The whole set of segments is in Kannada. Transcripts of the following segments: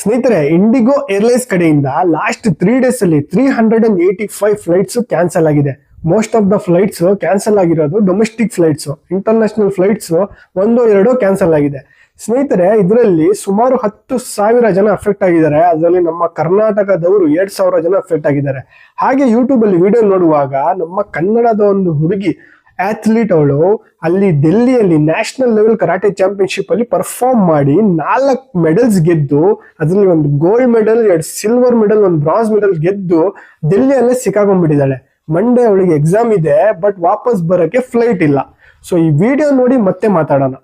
ಸ್ನೇಹಿತರೆ ಇಂಡಿಗೋ ಏರ್ಲೈನ್ಸ್ ಕಡೆಯಿಂದ ಲಾಸ್ಟ್ ತ್ರೀ ಡೇಸ್ ಅಲ್ಲಿ three hundred and eighty five flights cancel ಆಗಿದೆ. Most of the flights cancel ಆಗಿರೋದು ಡೊಮೆಸ್ಟಿಕ್ ಫ್ಲೈಟ್ಸ್ ಇಂಟರ್ನ್ಯಾಷನಲ್ ಫ್ಲೈಟ್ಸ್ ಒಂದು ಎರಡು ಕ್ಯಾನ್ಸಲ್ ಆಗಿದೆ. ಸ್ನೇಹಿತರೆ, ಇದರಲ್ಲಿ ಸುಮಾರು ಹತ್ತು ಸಾವಿರ ಜನ ಅಫೆಕ್ಟ್ ಆಗಿದ್ದಾರೆ. ಅದರಲ್ಲಿ ನಮ್ಮ ಕರ್ನಾಟಕದವರು ಎರಡ್ ಸಾವಿರ ಜನ ಅಫೆಕ್ಟ್ ಆಗಿದ್ದಾರೆ. ಹಾಗೆ ಯೂಟ್ಯೂಬ್ ಅಲ್ಲಿ ವಿಡಿಯೋ ನೋಡುವಾಗ ನಮ್ಮ ಕನ್ನಡದ ಒಂದು ಹುಡುಗಿ ಅಥ್ಲೀಟ್ ಅವಳು ಅಲ್ಲಿ ಡೆಲ್ಲಿಯಲ್ಲಿ ನ್ಯಾಷನಲ್ ಲೆವೆಲ್ ಕರಾಟೆ ಚಾಂಪಿಯನ್ಶಿಪ್ ಅಲ್ಲಿ ಪರ್ಫಾರ್ಮ್ ಮಾಡಿ ನಾಲ್ಕು ಮೆಡಲ್ಸ್ ಗೆದ್ದು ಅದರಲ್ಲಿ ಒಂದು ಗೋಲ್ಡ್ ಮೆಡಲ್ ಎರಡು ಸಿಲ್ವರ್ ಮೆಡಲ್ ಒಂದು ಬ್ರಾನ್ಸ್ ಮೆಡಲ್ ಗೆದ್ದು ಡೆಲ್ಲಿಯಲ್ಲೇ ಸಿಕ್ಕಾಕೊಂಡ್ಬಿಟ್ಟಿದ್ದಾಳೆ ಮಂಡೇ ಅವಳಿಗೆ ಎಕ್ಸಾಮ್ ಇದೆ ಬಟ್ ವಾಪಸ್ ಬರೋಕೆ ಫ್ಲೈಟ್ ಇಲ್ಲ ಸೊ ಈ ವಿಡಿಯೋ ನೋಡಿ ಮತ್ತೆ ಮಾತಾಡೋಣ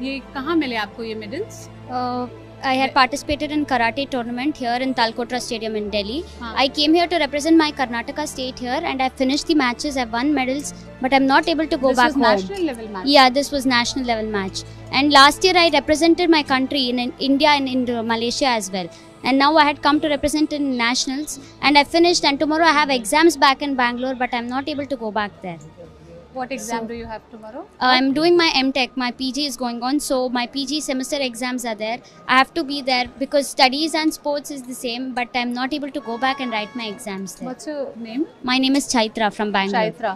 ये कहाँ मिले आपको ये medals Uh, I had participated in karate tournament here in Talkotra Stadium in Delhi. हाँ. I came here to represent my Karnataka state here, and I finished the matches. I've won medals, but I'm not able to go this back was home. national level match. Yeah, this was national level match. And last year I represented my country in, in India and in Malaysia as well. And now I had come to represent in nationals, and I finished. And tomorrow I have hmm. exams back in Bangalore, but I'm not able to go back there. What exam So- do you have tomorrow? Uh, I'm doing my MTech. My PG is going on, so my PG semester exams are there. I have to be there because studies and sports is the same, but I'm not able to go back and write my exams there. What's your name? My name is Chaitra from Bangalore. Chaitra.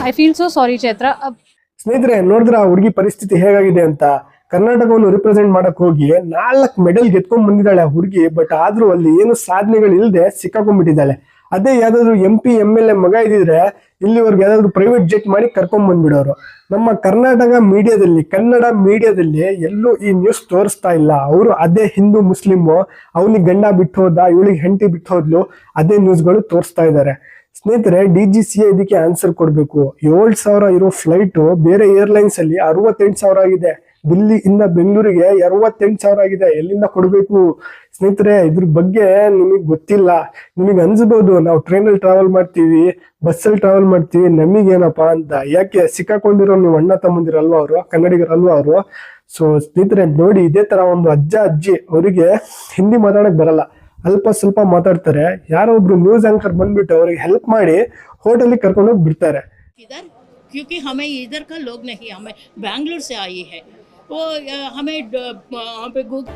I feel so sorry, Chaitra. Ab ಸ್ನೇಹಿತರೆ ನೋಡಿದ್ರ ಆ ಹುಡುಗಿ ಪರಿಸ್ಥಿತಿ ಹೇಗಾಗಿದೆ ಅಂತ ಕರ್ನಾಟಕವನ್ನು ರಿಪ್ರೆಸೆಂಟ್ ಮಾಡಕ್ ಹೋಗಿ ನಾಲ್ಕು ಮೆಡಲ್ ಗೆದ್ಕೊಂಡ್ ಬಂದಿದ್ದಾಳೆ ಹುಡುಗಿ ಬಟ್ ಆದ್ರೂ ಅಲ್ಲಿ ಏನು ಸಾಧನೆಗಳು ಇಲ್ಲದೆ ಸಿಕ್ಕಾಕೊಂಡ್ಬಿಟ್ಟಿದ್ದಾಳೆ ಅದೇ ಯಾವ್ದಾದ್ರು M P M L A ಮಗ ಇದ್ದಿದ್ರೆ ಇಲ್ಲಿವರೆಗೆ ಯಾವ್ದಾದ್ರು ಪ್ರೈವೇಟ್ ಜೆಟ್ ಮಾಡಿ ಕರ್ಕೊಂಡ್ ಬಂದ್ಬಿಡೋರು. ನಮ್ಮ ಕರ್ನಾಟಕ ಮೀಡಿಯಾದಲ್ಲಿ ಕನ್ನಡ ಮೀಡಿಯಾದಲ್ಲಿ ಎಲ್ಲೂ ಈ ನ್ಯೂಸ್ ತೋರಿಸ್ತಾ ಇಲ್ಲ. ಅವರು ಅದೇ ಹಿಂದೂ, ಮುಸ್ಲಿಮು, ಅವನಿಗೆ ಗಂಡ ಬಿಟ್ಟು ಹೋದ ಇವಳಿಗೆ ಹೆಂಡತಿ ಬಿಟ್ಟು ಹೋದ್ಲು, ಅದೇ ನ್ಯೂಸ್ಗಳು ತೋರಿಸ್ತಾ ಇದ್ದಾರೆ ಸ್ನೇಹಿತರೆ ಡಿ ಜಿ ಸಿ ಇದಕ್ಕೆ ಆನ್ಸರ್ ಕೊಡಬೇಕು. ಏಳು ಸಾವಿರ ಇರೋ ಫ್ಲೈಟ್ ಬೇರೆ ಏರ್ಲೈನ್ಸ್ ಅಲ್ಲಿ ಅರವತ್ತೆಂಟು ಸಾವಿರ ಆಗಿದೆ. ದಿಲ್ಲಿಯಿಂದ ಬೆಂಗಳೂರಿಗೆ ಅರವತ್ತೆಂಟು ಸಾವಿರ ಆಗಿದೆ. ಎಲ್ಲಿಂದ ಕೊಡಬೇಕು? ಸ್ನೇಹಿತರೆ, ಇದ್ರ ಬಗ್ಗೆ ನಿಮಗೆ ಗೊತ್ತಿಲ್ಲ. ನಿಮಗೆ ಅನ್ಸ್ಬೋದು, ನಾವು ಟ್ರೈನಲ್ಲಿ ಟ್ರಾವೆಲ್ ಮಾಡ್ತೀವಿ ಬಸ್ಸಲ್ಲಿ ಟ್ರಾವೆಲ್ ಮಾಡ್ತೀವಿ, ನಮಗೇನಪ್ಪ ಅಂತ. ಯಾಕೆ ಸಿಕ್ಕಾಕೊಂಡಿರೋ ನೀವು ಅಣ್ಣ ತಮ್ಮಂದಿರಲ್ವ ಅವರು, ಕನ್ನಡಿಗರಲ್ವ ಅವರು? ಸೊ ಸ್ನೇಹಿತರೆ, ನೋಡಿ, ಇದೇ ತರ ಒಂದು ಅಜ್ಜ ಅಜ್ಜಿ ಅವರಿಗೆ ಹಿಂದಿ ಮಾತಾಡಕ್ ಬರಲ್ಲ. ಅಲ್ಪ ಸ್ವಲ್ಪ ಮಾತಾಡ್ತಾರೆ ಯಾರೋ ಒಬ್ರು ನ್ಯೂಸ್ ಆಂಕರ್ ಬಂದ್ಬಿಟ್ಟು ಅವ್ರಿಗೆ ಹೆಲ್ಪ್ ಮಾಡಿ ಹೋಟೆಲ್ಗೆ ಕರ್ಕೊಂಡು ಹೋಗಿ ಬಿಡ್ತಾರೆ इधर क्योंकि हमें इधर का लोग नहीं हमें बैंगलोर से आई है वो अ, हमें ड- वहाँ पे गूगल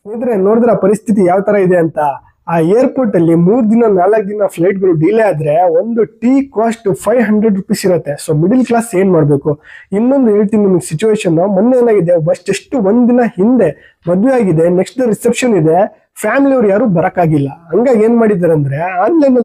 ಸ್ನೇಹಿತರೆ ನೋಡಿದ್ರ ಪರಿಸ್ಥಿತಿ ಯಾವ ತರ ಇದೆ ಅಂತ ಆ ಏರ್ಪೋರ್ಟ್ ಅಲ್ಲಿ ಮೂರ್ ದಿನ, ನಾಲ್ಕು ದಿನ ಫ್ಲೈಟ್ಗಳು ಡಿಲೇ ಆದ್ರೆ ಒಂದು tea cost five hundred rupees ಇರುತ್ತೆ. ಸೊ ಮಿಡಿಲ್ ಕ್ಲಾಸ್ ಏನ್ ಮಾಡ್ಬೇಕು? ಇನ್ನೊಂದು ಹೇಳ್ತೀನಿ ನಿಮಗೆ ಸಿಚುವೇಶನ್ ಮೊನ್ನೆ ಏನಾಗಿದೆ? ಜಸ್ಟ್ ಒಂದ್ ದಿನ ಹಿಂದೆ ಮದುವೆ ಆಗಿದೆ ನೆಕ್ಸ್ಟ್ ರಿಸೆಪ್ಷನ್ ಇದೆ ಫ್ಯಾಮಿಲಿ ಅವ್ರು ಯಾರು ಬರಕ್ಕಾಗಿಲ್ಲ. ಹಂಗಾಗಿ ಏನ್ ಮಾಡಿದ್ದಾರೆ ಅಂದ್ರೆ ಆನ್ಲೈನ್